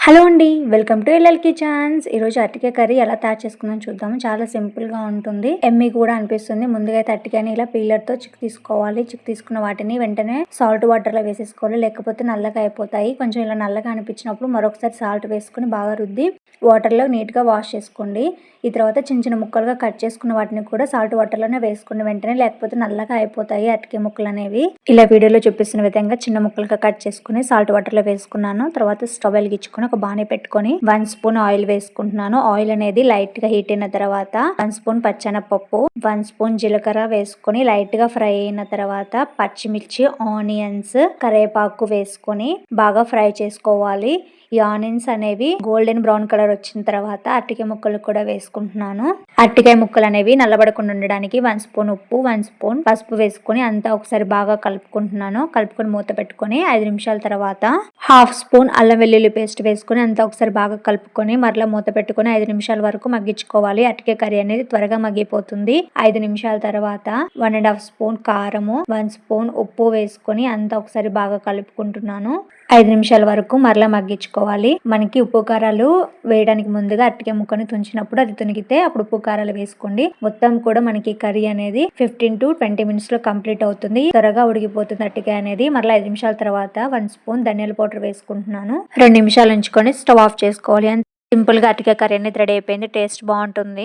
Hello అండి welcome to LL kitchens. ఈరోజు అరటికాయ కర్రీ ఎలా తయారు చేసుకుందాం చూద్దాము. చాలా సింపుల్గా ఉంటుంది. ఎమ్మి కూడా అనిపిస్తుంది. ముందుగా అయితే అరటికాయని ఇలా పీలర్తో చిక్ తీసుకోవాలి. చిక్ తీసుకున్న వాటిని వెంటనే సాల్ట్ వాటర్లో వేసేసుకోవాలి. లేకపోతే నల్లగా అయిపోతాయి. కొంచెం ఇలా నల్లగా అనిపించినప్పుడు మరొకసారి సాల్ట్ వేసుకుని బాగా రుద్ది వాటర్లో నీట్గా వాష్ చేసుకోండి. ఈ తర్వాత చిన్న చిన్న ముక్కలుగా కట్ చేసుకున్న వాటిని కూడా సాల్ట్ వాటర్లోనే వేసుకుని వెంటనే. లేకపోతే నల్లగా అయిపోతాయి అరటికాయ ముక్కలు అనేవి. ఇలా వీడియోలో చూపిస్తున్న విధంగా చిన్న ముక్కలుగా కట్ చేసుకుని సాల్ట్ వాటర్లో వేసుకున్నాను. తర్వాత స్టవ్ వెలిగించుకుని ఒక బాణీ పెట్టుకొని వన్ స్పూన్ ఆయిల్ వేసుకుంటున్నాను. ఆయిల్ అనేది లైట్గా హీట్ అయిన తర్వాత వన్ స్పూన్ పచ్చెనపప్పు వన్ స్పూన్ జీలకర్ర వేసుకొని లైట్గా ఫ్రై అయిన తర్వాత పచ్చిమిర్చి ఆనియన్స్ కరివేపాకు వేసుకొని బాగా ఫ్రై చేసుకోవాలి. ఈ ఆనియన్స్ అనేవి గోల్డెన్ బ్రౌన్ కలర్ వచ్చిన తర్వాత అరటికాయ ముక్కలు కూడా వేసుకుంటున్నాను. అరటికాయ ముక్కలు అనేవి నల్లబడకుండా ఉండడానికి వన్ స్పూన్ ఉప్పు వన్ స్పూన్ పసుపు వేసుకొని అంతా ఒకసారి బాగా కలుపుకుంటున్నాను. కలుపుకొని మూత పెట్టుకొని ఐదు నిమిషాల తర్వాత హాఫ్ స్పూన్ అల్లం వెల్లుల్లి పేస్ట్ వేసుకొని అంతా ఒకసారి బాగా కలుపుకొని మరలా మూత పెట్టుకొని ఐదు నిమిషాల వరకు మగ్గించుకోవాలి. అటుకే కర్రీ అనేది త్వరగా మగ్గిపోతుంది. ఐదు నిమిషాల తర్వాత వన్ అండ్ హాఫ్ స్పూన్ కారము వన్ స్పూన్ ఉప్పు వేసుకొని అంతా ఒకసారి బాగా కలుపుకుంటున్నాను. ఐదు నిమిషాల వరకు మరలా మగ్గించుకోవాలి. మనకి ఉప్పు కారాలు వేయడానికి ముందుగా అట్టికే ముక్కని తుంచినప్పుడు అది తునిగితే అప్పుడు ఉప్పు కారాలు వేసుకోండి. మొత్తం కూడా మనకి కర్రీ అనేది ఫిఫ్టీన్ టు ట్వంటీ మినిట్స్లో కంప్లీట్ అవుతుంది. త్వరగా ఉడికిపోతుంది అరటికాయ అనేది. మరలా ఐదు నిమిషాల తర్వాత వన్ స్పూన్ ధనియాల పౌడర్ వేసుకుంటున్నాను. రెండు నిమిషాలు ఉంచుకొని స్టవ్ ఆఫ్ చేసుకోవాలి. సింపుల్గా అరటికాయ కర్రీ అనేది రెడీ అయిపోయింది. టేస్ట్ బాగుంటుంది.